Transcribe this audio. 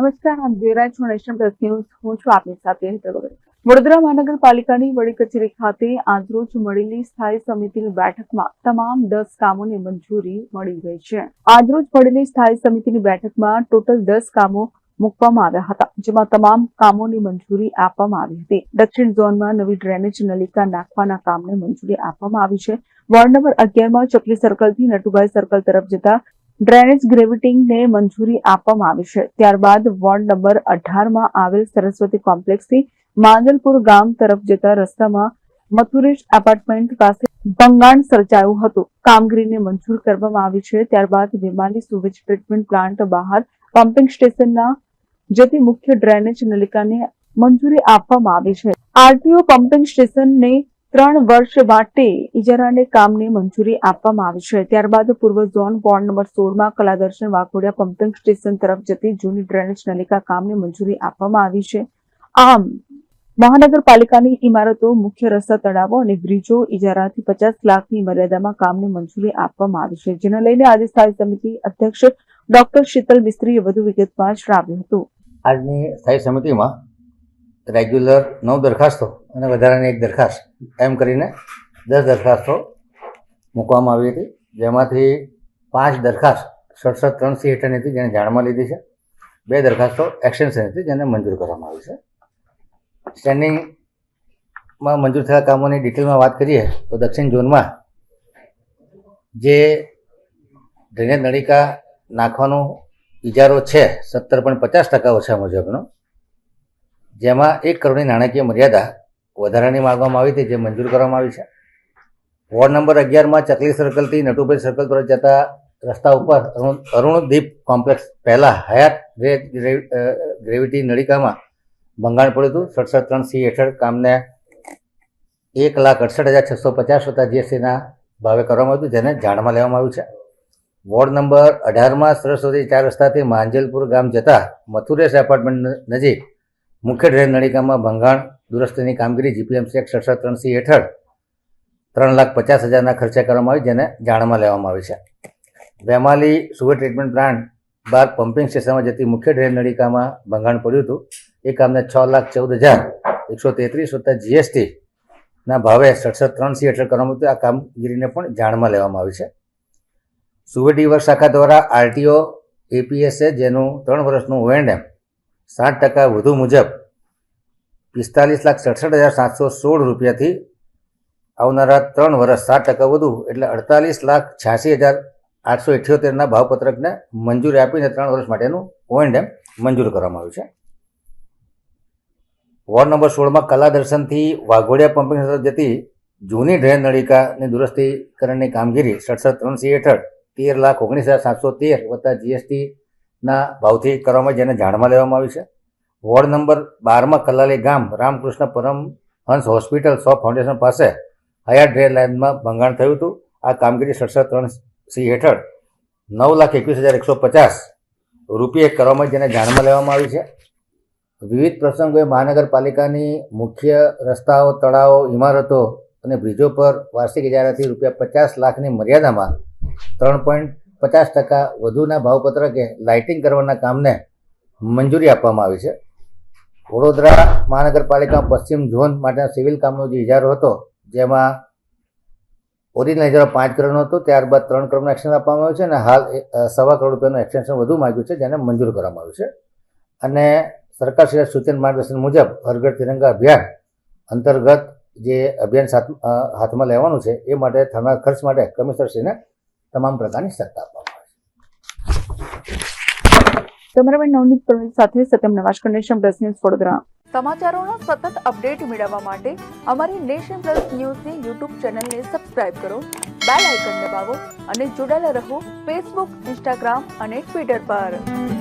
નમસ્કાર હું રહ્યા છો પ્લસ ન્યૂઝ. હું છું આપની સાથે વડોદરા મહાનગરપાલિકાની વડી કચેરી ખાતે આજરોજ મળેલી સ્થાયી સમિતિની બેઠકમાં તમામ દસ કામોને મંજૂરી મળી ગઈ છે. આજરોજ મળેલી સ્થાયી સમિતિની બેઠકમાં ટોટલ દસ કામો મૂકવામાં આવ્યા હતા, જેમાં તમામ કામોની મંજૂરી આપવામાં આવી હતી. દક્ષિણ ઝોનમાં નવી ડ્રેનેજ નલિકા નાખવાના કામને મંજૂરી આપવામાં આવી છે. વોર્ડ નંબર અગિયારમાં ચકલી સર્કલથી નટુભાઈ સર્કલ તરફ જતા ડ્રેનેજ ગ્રેવિટિંગને મંજૂરી આપવામાં આવી છે. ત્યારબાદ વોર્ડ નંબર અઢારમાં આવેલ સરસ્વતી કોમ્પ્લેક્સથી માંગલપુર ગામ તરફ જતા રસ્તામાં મથુરેશ એપાર્ટમેન્ટ પાસે ભંગાણ સર્જાયું હતું. કામગીરીને મંજૂર કરવામાં આવી છે. ત્યારબાદ વિમાની સુવેજ ટ્રીટમેન્ટ પ્લાન્ટ બહાર પમ્પિંગ સ્ટેશનના જતી મુખ્ય ડ્રેનેજ નલિકાને મંજૂરી આપવામાં આવી છે. આરટીઓ પમ્પિંગ સ્ટેશનને ત્રણ વર્ષ માટે ઇજારાને કામને મંજૂરી આપવામાં આવી છે. ત્યારબાદ પૂર્વ ઝોન વોર્ડ નંબર સોળમાં કલાદર્શન વાઘોડિયા પમ્પિંગ સ્ટેશન તરફ જતી જૂની ડ્રેનેજ નલિકા કામને મંજૂરી આપવામાં આવી છે. આમ, મહાનગરપાલિકાની ઇમારતો મુખ્ય રસ્તા તળાવો અને બ્રિજો ઇજારાથી પચાસ લાખની મર્યાદામાં કામને મંજૂરી આપવામાં આવી છે, જેને લઈને આજે સ્થાયી સમિતિ અધ્યક્ષ ડોક્ટર શીતલ મિસ્ત્રીએ વધુ વિગતવાર જણાવ્યું હતું. આજની સ્થાયી સમિતિમાં રેગ્યુલર નવ દરખાસ્તો અને વધારાની એક દરખાસ્ત. એમ કરીને દસ દરખાસ્તો મૂકવામાં આવી હતી. જેમાંથી પાંચ દરખાસ્ત સડસઠ ત્રણ સી હેઠળની હતી જેને જાણમાં લીધી છે. બે દરખાસ્તો એક્સટેન્શન હતી જેને મંજૂર કરવામાં આવી છે. સ્ટેન્ડિંગમાં મંજૂર થયેલા કામોની ડિટેલમાં વાત કરીએ તો દક્ષિણ ઝોનમાં જે ડ્રેનેજ નળિકા નાખવાનો ઇજારો છે, સત્તર પોઈન્ટ પચાસ ટકા ઓછા મુજબનો જેમાં એક કરોડની નાણાકીય મર્યાદા વધારાની માગવામાં આવી હતી, જે મંજૂર કરવામાં આવી છે. વોર્ડ નંબર અગિયારમાં ચકલી સર્કલથી નટુભાઈ સર્કલ પર જતા રસ્તા ઉપર અરુણ, અરુણદીપ કોમ્પ્લેક્સ પહેલાં હયાત ગ્રે- ગ્રે- ગ્રેવિટી નળિકામાં ભંગાણ પડ્યું હતું. સડસઠ ત્રણ સી હેઠળ કામને એક લાખ અડસઠ હજાર છસો પચાસ વત્તા જીએસટીના ભાવે કરવામાં આવ્યું જેને જાણમાં લેવામાં આવ્યું છે. વોર્ડ નંબર અઢારમાં સરસ્વતી ચાર રસ્તાથી માંજલપુર ગામ જતા મથુરેશ એપાર્ટમેન્ટ નજીક મુખ્ય ડ્રેન નળિકામાં ભંગાણ, દુરસ્તીની કામગીરી જીપીએમસી એક સડસઠ ત્રણ સી હેઠળ ત્રણ લાખ પચાસ હજારના ખર્ચે કરવામાં આવી, જેને જાણમાં લેવામાં આવી છે. વેમાલી સુગર ટ્રીટમેન્ટ પ્લાન્ટ બાર પમ્પિંગ સ્ટેશનમાં જતી મુખ્ય ડ્રેન નળિકામાં ભંગાણ પડ્યું હતું. એ કામને છ લાખ ચૌદ હજાર એકસો તેત્રીસ વત્તા જીએસટીના ભાવે સડસઠ ત્રણ સી હેઠળ કરવામાં હતું. આ કામગીરીને પણ જાણમાં લેવામાં આવી છે. સુગર ડીવર શાખા દ્વારા આરટીઓ, એપીએસએ, જેનું ત્રણ વર્ષનું ઓએનએમ સાત ટકા વધુ મુજબ પિસ્તાલીસ લાખ સડસઠ હજાર સાતસો સોળ રૂપિયાથી આવનારા ત્રણ વર્ષ સાત ટકા વધુ, એટલે અડતાલીસ લાખ છ્યાસી હજાર આઠસો ઇઠ્યોતેરના ભાવપત્રકને મંજૂરી આપીને ત્રણ વર્ષ માટેનું ઓએનએમ મંજૂર કરવામાં આવ્યું છે. વોર્ડ નંબર સોળમાં કલા દર્શનથી વાઘોડિયા પંપિંગ તરફ જતી જૂની ડ્રેન નળિકાની દુરસ્તીકરણની કામગીરી સડસઠ ત્રણ સી હેઠળ તેર લાખ ઓગણીસ હજાર સાતસો તેર વત્તા જીએસટીના ભાવથી કરવામાં જેને જાણમાં લેવામાં આવી છે. વોર્ડ નંબર બારમાં કલાલી ગામ, રામકૃષ્ણ પરમહંસ હોસ્પિટલ સો ફાઉન્ડેશન પાસે હયાત ડ્રેન લાઇનમાં ભંગાણ થયું હતું. આ કામગીરી સડસઠ ત્રણ સી હેઠળ નવ લાખ એકવીસ હજાર એકસો પચાસ રૂપિયે કરવામાં જેને જાણમાં લેવામાં આવી છે. વિવિધ પ્રસંગોએ મહાનગરપાલિકાની મુખ્ય રસ્તાઓ, તળાવો, ઇમારતો અને બ્રિજો પર વાર્ષિક ઇજારાથી રૂપિયા પચાસ લાખની મર્યાદામાં ત્રણ પોઈન્ટ પચાસ ટકા વધુના ભાવપત્રકે લાઇટિંગ કરવાના કામને મંજૂરી આપવામાં આવી છે. વડોદરા મહાનગરપાલિકા પશ્ચિમ ઝોન માટેના સિવિલ કામનો જે ઇજારો હતો, જેમાં ઓરિજિનલ ઇજારો પાંચ કરોડનો હતો, ત્યારબાદ ત્રણ કરોડનું એક્સટેન્શન આપવામાં આવ્યું છે અને હાલ સવા કરોડ રૂપિયાનું એક્સટેન્શન વધુ માગ્યું છે, જેને મંજૂર કરવામાં આવ્યું છે. અને સરકારશ્રી સૂચન માર્ગદર્શન મુજબ હરઘર તિરંગા અભિયાન અંતર્ગત જે અભિયાન હાથમાં લેવાનું છે, એ માટે થનાર ખર્ચ માટે કમિશનરશ્રીને તમામ પ્રકારની સત્તા આપવામાં આવે છે. કેમેરામેન નવનીત પ્રવીણ સાથે સત્યમ નવાશકર નેશન પ્લસ ન્યૂઝ વડોદરા. સમાચારોનો સતત અપડેટ મેળવવા માટે અમારી નેશન પ્લસ ન્યૂઝની યુટ્યુબ ચેનલને સબસ્ક્રાઇબ કરો બેલ આઇકન દબાવો અને જોડાયેલા રહો ફેસબુક ઇન્સ્ટાગ્રામ અને ટ્વિટર પર.